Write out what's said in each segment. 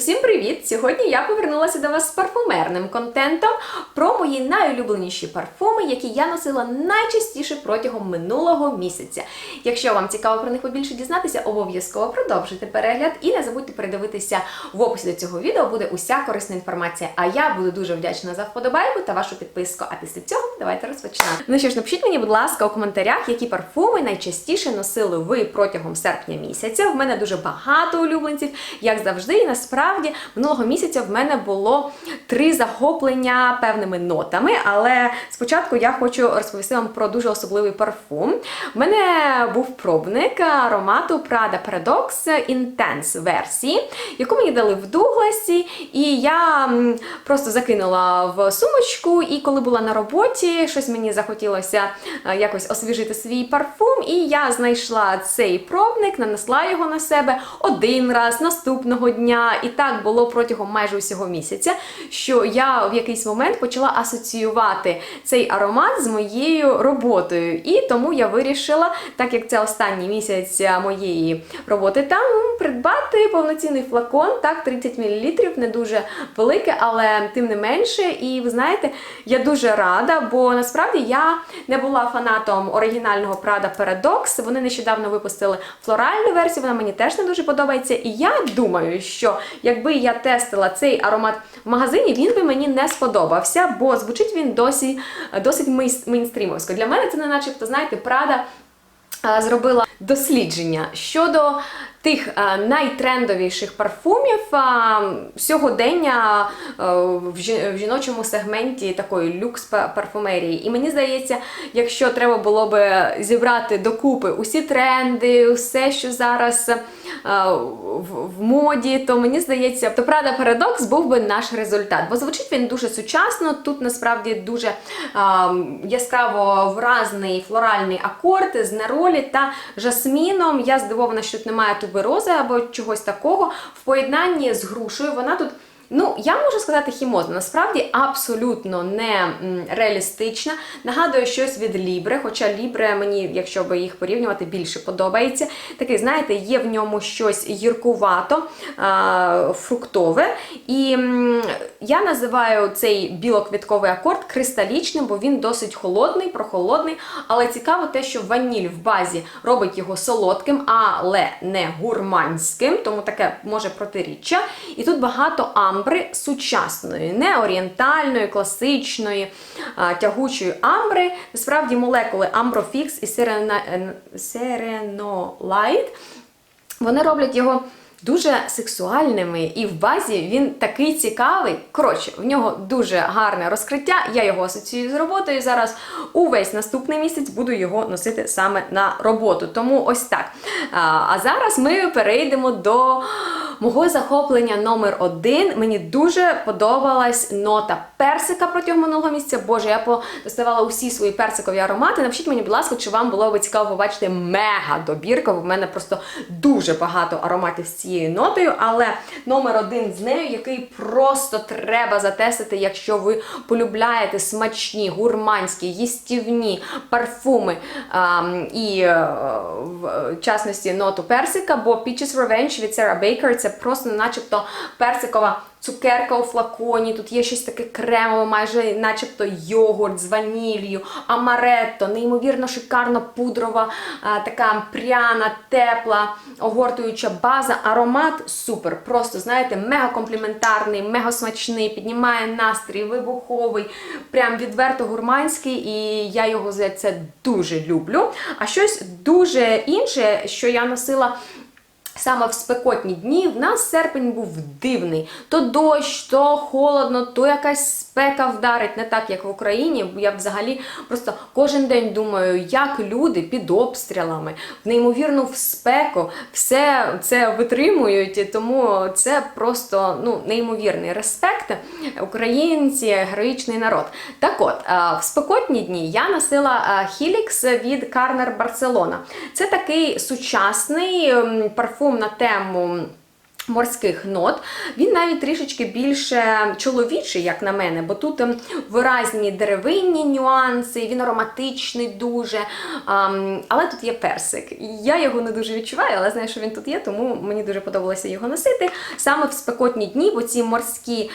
Усім привіт! Сьогодні я повернулася до вас з парфумерним контентом про мої найулюбленіші парфуми, які я носила найчастіше протягом минулого місяця. Якщо вам цікаво про них побільше дізнатися, обов'язково продовжуйте перегляд і не забудьте передивитися в описі до цього відео буде уся корисна інформація. А я буду дуже вдячна за вподобайку та вашу підписку. А після цього давайте розпочинати. Ну що ж, напишіть мені, будь ласка, у коментарях, які парфуми найчастіше носили ви протягом серпня місяця. В мене дуже багато улюбленців, як завжди, і насправді минулого місяця в мене було три захоплення певними нотами. Але спочатку я хочу розповісти вам про дуже особливий парфум. В мене був пробник аромату Prada Paradox Intense версії, яку мені дали в Дугласі, і я просто закинула в сумочку. І коли була на роботі, щось мені захотілося е, якось освіжити свій парфум, і я знайшла цей пробник, нанесла його на себе один раз наступного дня. І так було протягом майже усього місяця, що я в якийсь момент почала асоціювати цей аромат з моєю роботою. І тому я вирішила, так як це останній місяць е, моєї роботи там, придбати повноцінний флакон, так, 30 мл, не дуже велике, але тим не менше. І ви знаєте, я дуже рада, бо насправді я не була фанатом оригінального Prada Paradox. Вони нещодавно випустили флоральну версію, вона мені теж не дуже подобається. І я думаю, що якби я тестила цей аромат в магазині, він би мені не сподобався, бо звучить він досі досить мейнстрімовсько. Для мене це не начебто, знаєте, Prada а, зробила дослідження щодо тих найтрендовіших парфумів сьогодення в жіночому сегменті такої люкс-парфумерії. І мені здається, якщо треба було би зібрати докупи усі тренди, все, що зараз в, моді, то мені здається, то правда, парадокс був би наш результат. Бо звучить він дуже сучасно. Тут насправді дуже яскраво вразний флоральний акорд з неролі та жасміном. Я здивована, що тут немає туберози або чогось такого. В поєднанні з грушею вона тут. Ну, я можу сказати хімозна, насправді абсолютно не реалістична. Нагадує щось від Лібре, хоча Лібре мені, якщо би їх порівнювати, більше подобається. Такий, знаєте, є в ньому щось гіркувато, фруктове. І я називаю цей білоквітковий акорд кристалічним, бо він досить холодний, прохолодний. Але цікаво те, що ваніль в базі робить його солодким, але не гурманським, тому таке може протиріччя. І тут багато амбри сучасної, не орієнтальної, класичної, тягучої амбри. Насправді молекули Амброфікс і Серенолайт вони роблять його дуже сексуальними, і в базі він такий цікавий. Коротше, в нього дуже гарне розкриття. Я його асоціюю з роботою. Зараз увесь наступний місяць буду його носити саме на роботу. Тому ось так. А зараз ми перейдемо до мого захоплення номер один. Мені дуже подобалась нота персика протягом минулого місяця. Боже, я доставала усі свої персикові аромати. Напишіть мені, будь ласка, чи вам було би цікаво побачити мега добірка, бо в мене просто дуже багато ароматів з цією нотою. Але номер один з нею, який просто треба затестити, якщо ви полюбляєте смачні, гурманські, їстівні парфуми ам, і е, в частності ноту персика, бо Peaches Revenge від Sarah Baker це просто начебто персикова цукерка у флаконі. Тут є щось таке кремове, майже начебто йогурт з ванілью, амаретто, неймовірно шикарно пудрова, така пряна, тепла, огортуюча база. Аромат супер. Просто, знаєте, мега компліментарний, мега смачний, піднімає настрій, вибуховий, прям відверто гурманський, і я його за це дуже люблю. А щось дуже інше, що я носила. Саме в спекотні дні в нас серпень був дивний. То дощ, то холодно, то якась спека вдарить, не так, як в Україні. Я взагалі просто кожен день думаю, як люди під обстрілами, в неймовірну в спеку, все це витримують, тому це просто ну, неймовірний респект. Українці, героїчний народ. Так от, в спекотні дні я носила Хілікс від Карнер Барселона. Це такий сучасний парфум на тему. Морських нот. Він навіть трішечки більше чоловічий, як на мене, бо тут ем, виразні деревинні нюанси, він ароматичний дуже. але тут є персик. Я його не дуже відчуваю, але знаю, що він тут є, тому мені дуже подобалося його носити. Саме в спекотні дні, бо ці морські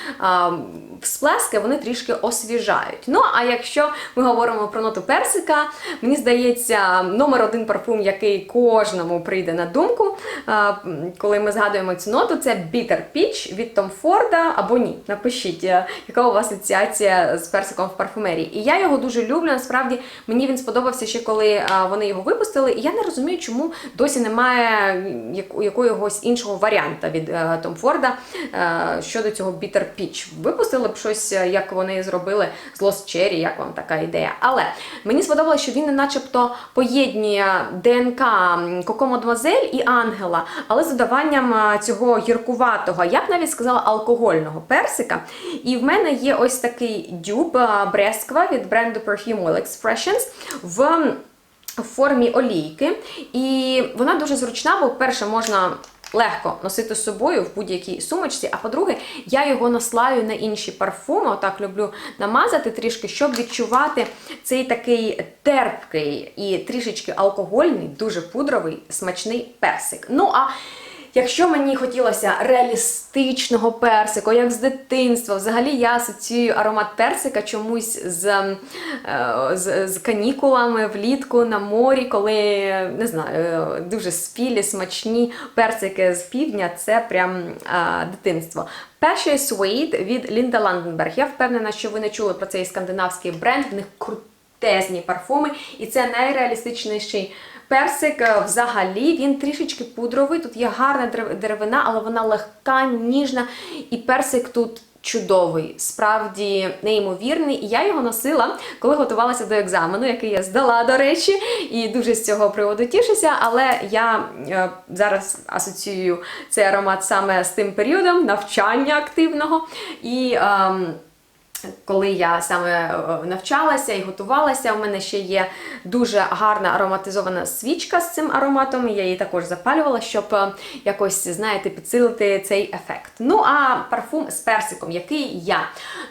всплески вони трішки освіжають. Ну, а якщо ми говоримо про ноту персика, мені здається, номер один парфум, який кожному прийде на думку, коли ми згадуємо цю ноту, це Bitter Peach від Tom Ford, або ні. Напишіть, е, яка у вас асоціація з персиком в парфумерії. І я його дуже люблю. Насправді мені він сподобався ще коли вони його випустили. І я не розумію, чому досі немає якогось іншого варіанта від е, Tom Ford е, щодо цього Bitter Peach. Випустили б щось, е, як вони зробили з Lost Cherry, як вам така ідея. Але мені сподобалося, що він начебто поєднує ДНК Коко Мадемуазель і Ангела, але з додаванням а, цього гіркуватого, я б навіть сказала, алкогольного персика. І в мене є ось такий дюб Бресква від бренду Perfume Oil Expressions в формі олійки. І вона дуже зручна, бо, перше, можна. Легко носити з собою в будь-якій сумочці. А по-друге, я його наслаю на інші парфуми. Отак люблю намазати трішки, щоб відчувати цей такий терпкий і трішечки алкогольний, дуже пудровий, смачний персик. Ну а Якщо мені хотілося реалістичного персику, як з дитинства, взагалі я асоціюю аромат персика чомусь з, е, з, з канікулами влітку на морі, коли не знаю, дуже спілі, смачні персики з півдня це прям е, дитинство. Перший Suede від Лінда Ланденберг. Я впевнена, що ви не чули про цей скандинавський бренд. В них крутезні парфуми, і це найреалістичніший. Персик е, взагалі він трішечки пудровий. Тут є гарна деревина, але вона легка, ніжна. І персик тут чудовий, справді неймовірний. І я його носила, коли готувалася до екзамену, який я здала, до речі, і дуже з цього приводу тішуся. Але я е, зараз асоціюю цей аромат саме з тим періодом навчання активного. І. ем, коли я саме е, навчалася і готувалася, у мене ще є дуже гарна ароматизована свічка з цим ароматом. Я її також запалювала, щоб е, якось, знаєте, підсилити цей ефект. Ну а парфум з персиком, який я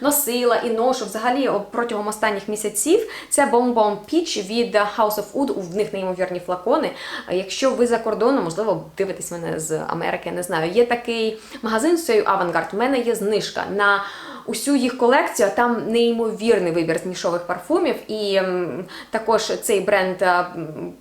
носила і ношу взагалі протягом останніх місяців, це Bon Peach від House of Wood. В них неймовірні флакони. Якщо ви за кордоном, можливо, дивитесь мене з Америки, я не знаю. Є такий магазин цією Авангард. У мене є знижка на усю їх колекцію. Там неймовірний вибір з нішових парфумів, і також цей бренд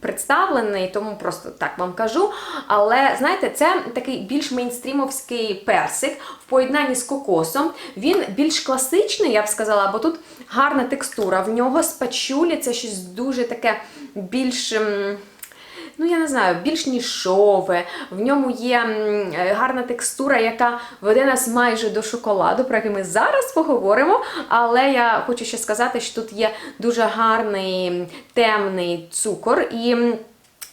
представлений, тому просто так вам кажу. Але знаєте, це такий більш мейнстрімовський персик в поєднанні з кокосом. Він більш класичний, я б сказала, бо тут гарна текстура. В нього з пачулі це щось дуже таке більш. Ну я не знаю, більш нішове. В ньому є е, гарна текстура, яка веде нас майже до шоколаду, про який ми зараз поговоримо. Але я хочу ще сказати, що тут є дуже гарний темний цукор і.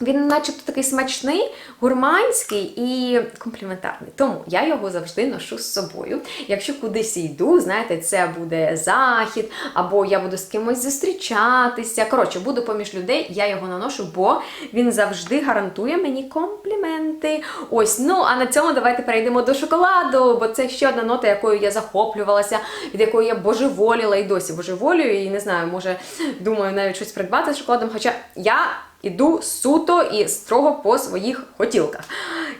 Він, начебто, такий смачний, гурманський і компліментарний. Тому я його завжди ношу з собою. Якщо кудись йду, знаєте, це буде захід, або я буду з кимось зустрічатися. Коротше, буду поміж людей, я його наношу, бо він завжди гарантує мені компліменти. Ось, ну а на цьому давайте перейдемо до шоколаду, бо це ще одна нота, якою я захоплювалася, від якої я божеволіла і досі божеволюю. І не знаю, може, думаю, навіть щось придбати з шоколадом. Хоча я іду суто і строго по своїх хотілках.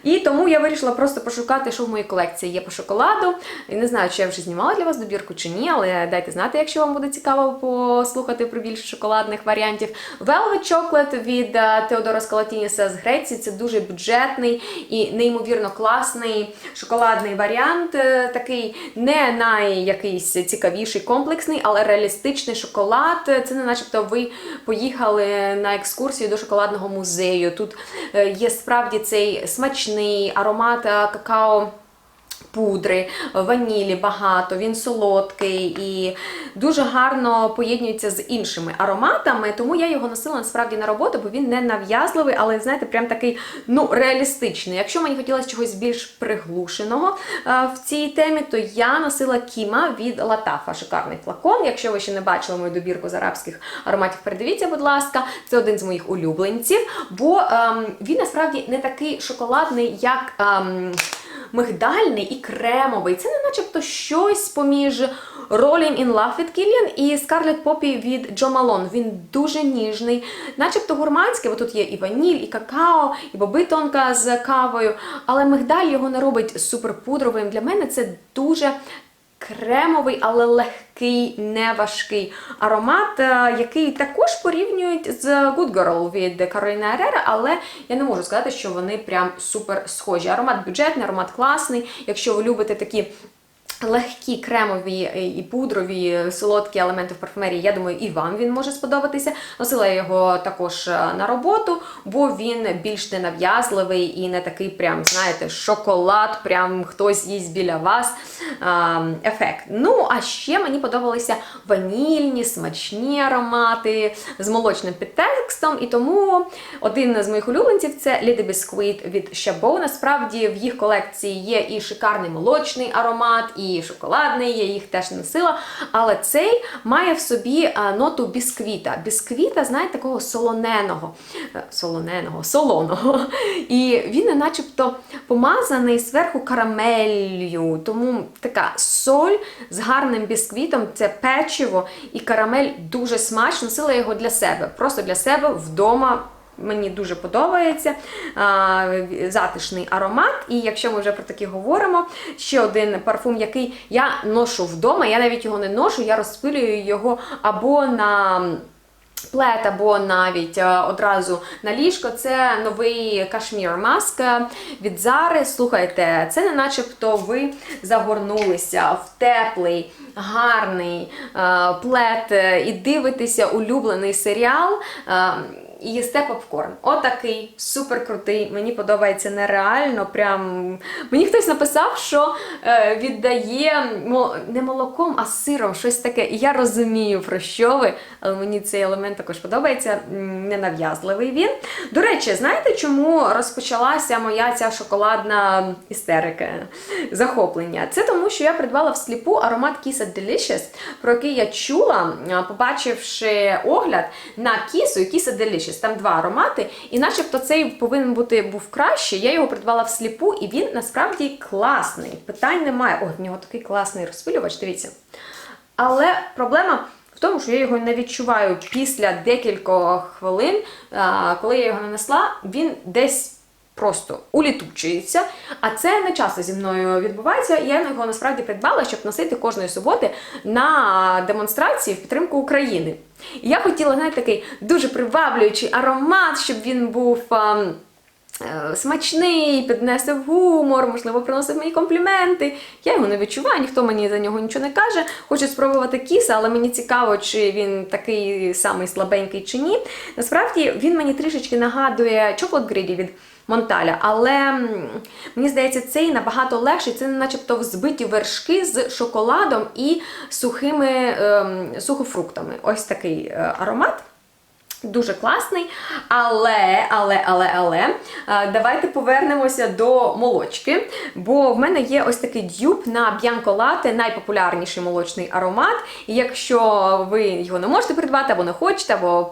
І тому я вирішила просто пошукати, що в моїй колекції є по шоколаду. І не знаю, чи я вже знімала для вас добірку чи ні, але дайте знати, якщо вам буде цікаво послухати про більше шоколадних варіантів. Velvet Chocolate від е, Теодора Скалатініса з Греції. Це дуже бюджетний і неймовірно класний шоколадний варіант. Е, Такий не найякийсь цікавіший, комплексний, але реалістичний шоколад. Це не начебто ви поїхали на екскурсію до шоколадного музею. Тут е, є справді цей смачний аромат е, какао. Пудри, ванілі багато, він солодкий і дуже гарно поєднується з іншими ароматами. Тому я його носила насправді на роботу, бо він не нав'язливий, але знаєте, прям такий ну реалістичний. Якщо мені хотілося чогось більш приглушеного е, в цій темі, то я носила кіма від Латафа. Шикарний флакон. Якщо ви ще не бачили мою добірку з арабських ароматів, передивіться, будь ласка, це один з моїх улюбленців, бо ем, він насправді не такий шоколадний, як. Ем, мигдальний і кремовий. Це не начебто щось поміж Rolling in Love від Kilian і Scarlet Poppy від Джо Малон. Він дуже ніжний, начебто гурманський, бо тут є і ваніль, і какао, і боби тонка з кавою. Але мигдаль його не робить суперпудровим. Для мене це дуже кремовий, але легкий, неважкий аромат, е, який також порівнюють з Good Girl від Кароліна Ерера, але я не можу сказати, що вони прям супер схожі. Аромат бюджетний, аромат класний. Якщо ви любите такі. Легкі кремові е, і пудрові солодкі елементи в парфумерії, я думаю, і вам він може сподобатися. Носила я його також е, на роботу, бо він більш ненав'язливий і не такий, прям, знаєте, шоколад, прям хтось їсть біля вас. Ефект. Ну, а ще мені подобалися ванільні, смачні аромати з молочним підтекстом. І тому один з моїх улюбленців це Lady Biscuit від Chabot. Насправді в їх колекції є і шикарний молочний аромат, і шоколадний, я їх теж носила. Але цей має в собі ноту бісквіта. Бісквіта, знаєте, такого солоненого, е, солоненого, солоного. І він начебто помазаний зверху карамелью. Тому така соль з гарним бісквітом, це печиво і карамель дуже смачно. Носила його для себе, просто для себе вдома. Мені дуже подобається затишний аромат. І якщо ми вже про такі говоримо, ще один парфум, який я ношу вдома, я навіть його не ношу, я розпилюю його або на. Плет або навіть е, одразу на ліжко. Це новий кашмір маск від Зари. Слухайте, це не начебто ви загорнулися в теплий, гарний е, плет е, і дивитеся улюблений серіал. І їсте попкорн. Отакий, супер крутий. Мені подобається нереально. Прям мені хтось написав, що е, віддає не молоком, а сиром, щось таке. І я розумію, про що ви, але мені цей елемент також подобається. Ненав'язливий він. До речі, знаєте, чому розпочалася моя ця шоколадна істерика, захоплення? Це тому, що я придбала всліпу аромат Kissa Delicious, про який я чула, побачивши огляд на кісу і Kissa Delicious. Там два аромати, і начебто цей повинен бути був кращий. Я його придбала всліпу, і він насправді класний. Питань немає. О, в нього такий класний розпилювач, дивіться. Але проблема в тому, що я його не відчуваю після декількох хвилин, коли я його нанесла, він десь. Просто улітучується, а це не часто зі мною відбувається. Я його насправді придбала, щоб носити кожної суботи на демонстрації в підтримку України. І я хотіла, знаєте, такий дуже приваблюючий аромат, щоб він був. а, Смачний, піднесив гумор, можливо, приносив мені компліменти. Я його не відчуваю, ніхто мені за нього нічого не каже. Хочу спробувати кіса, але мені цікаво, чи він такий самий слабенький чи ні. Насправді він мені трішечки нагадує Chocolate Greedy від Монталя, але мені здається, цей набагато легший. Це начебто взбиті вершки з шоколадом і сухими ем, сухофруктами. Ось такий е, аромат. Дуже класний, але, але, але, але, е, давайте повернемося до молочки. Бо в мене є ось такий дюб на Bianco найпопулярніший молочний аромат. І якщо ви його не можете придбати, або не хочете, або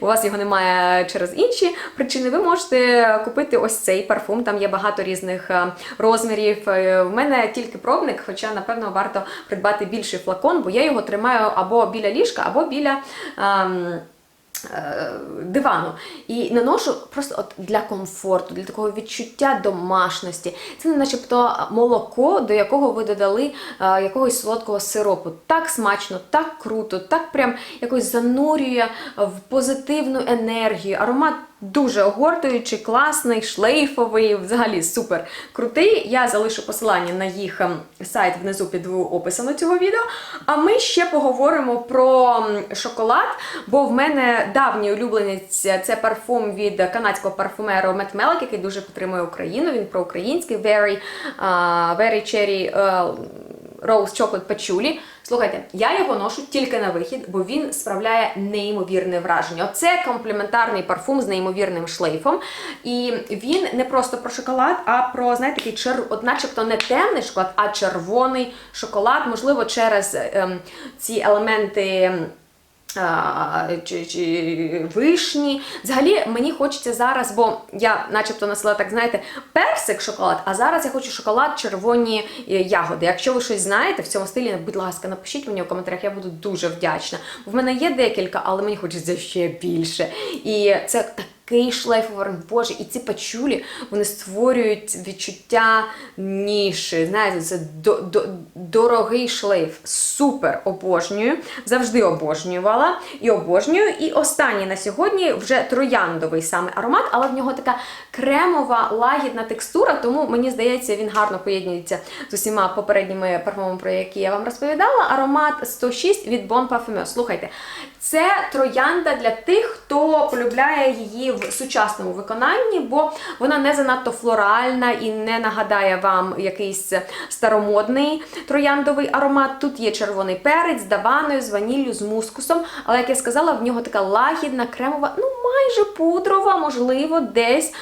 у вас його немає через інші причини, ви можете купити ось цей парфум. Там є багато різних е, розмірів. Е, В мене тільки пробник, хоча, напевно, варто придбати більший флакон, бо я його тримаю або біля ліжка, або біля. ем, е, дивану. І наношу просто от для комфорту, для такого відчуття домашності. Це не начебто молоко, до якого ви додали е, якогось солодкого сиропу. Так смачно, так круто, так прям якось занурює в позитивну енергію. Аромат дуже огортуючий, класний, шлейфовий, взагалі супер крутий. Я залишу посилання на їх ем, сайт внизу під описом цього відео. А ми ще поговоримо про шоколад, бо в мене давній улюбленець це парфум від канадського парфумеру Matt Mellick, який дуже підтримує Україну. Він проукраїнський Very, uh, very Cherry uh, Rose Chocolate Patchouli. Слухайте, я його ношу тільки на вихід, бо він справляє неймовірне враження. Оце комплементарний парфум з неймовірним шлейфом. І він не просто про шоколад, а про, знаєте, такий чер... от начебто не темний шоколад, а червоний шоколад. Можливо, через ем, ці елементи. А, чи, чи вишні. Взагалі мені хочеться зараз, бо я начебто носила, так знаєте, персик шоколад, а зараз я хочу шоколад, червоні е, ягоди. Якщо ви щось знаєте в цьому стилі, будь ласка, напишіть мені у коментарях, я буду дуже вдячна. В мене є декілька, але мені хочеться ще більше. І це такий шлейфовий, боже, і ці пачулі вони створюють відчуття ніші. Знаєте, це до, до, дорогий шлейф. Супер обожнюю. Завжди обожнювала і обожнюю. І останній на сьогодні вже трояндовий саме аромат, але в нього така кремова, лагідна текстура, тому мені здається, він гарно поєднується з усіма попередніми парфумами, про які я вам розповідала. Аромат 106 від Bon Parfumeur. Слухайте, це троянда для тих, полюбляє її в сучасному виконанні, бо вона не занадто флоральна і не нагадає вам якийсь старомодний трояндовий аромат. Тут є червоний перець з даваною, з ваніллю, з мускусом. Але, як я сказала, в нього така лагідна, кремова, ну майже пудрова, можливо, десь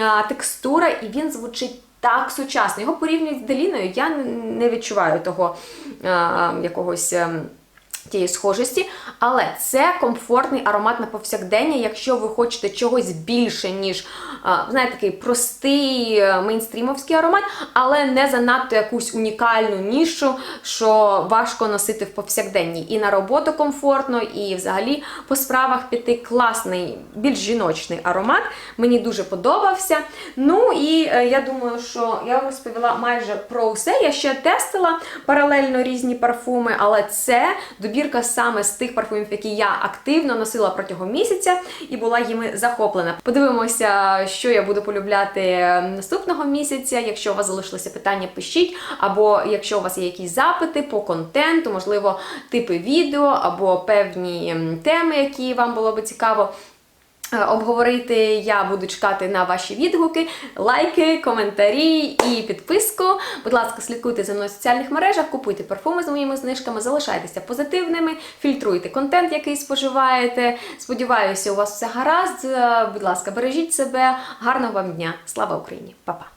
а, текстура, і він звучить. Так, сучасно. Його порівнюють з Деліною, я не відчуваю того а, якогось. Тієї схожості, але це комфортний аромат на повсякдення, якщо ви хочете чогось більше, ніж, знаєте, такий простий е, мейнстрімовський аромат, але не занадто якусь унікальну нішу, що важко носити в повсякденні. І на роботу комфортно, і взагалі по справах піти класний, більш жіночний аромат. Мені дуже подобався. Ну і е, я думаю, що я вам розповіла майже про все. Я ще тестила паралельно різні парфуми, але це добірка саме з тих парфумів, які я активно носила протягом місяця і була їми захоплена. Подивимося, що я буду полюбляти наступного місяця. Якщо у вас залишилися питання, пишіть. Або якщо у вас є якісь запити по контенту, можливо, типи відео або певні теми, які вам було би цікаво. Е, Обговорити я буду чекати на ваші відгуки, лайки, коментарі і підписку. Будь ласка, слідкуйте за мною в соціальних мережах, купуйте парфуми з моїми знижками, залишайтеся позитивними, фільтруйте контент, який споживаєте. Сподіваюся, у вас все гаразд. Е, Будь ласка, бережіть себе. Гарного вам дня! Слава Україні! Па-па!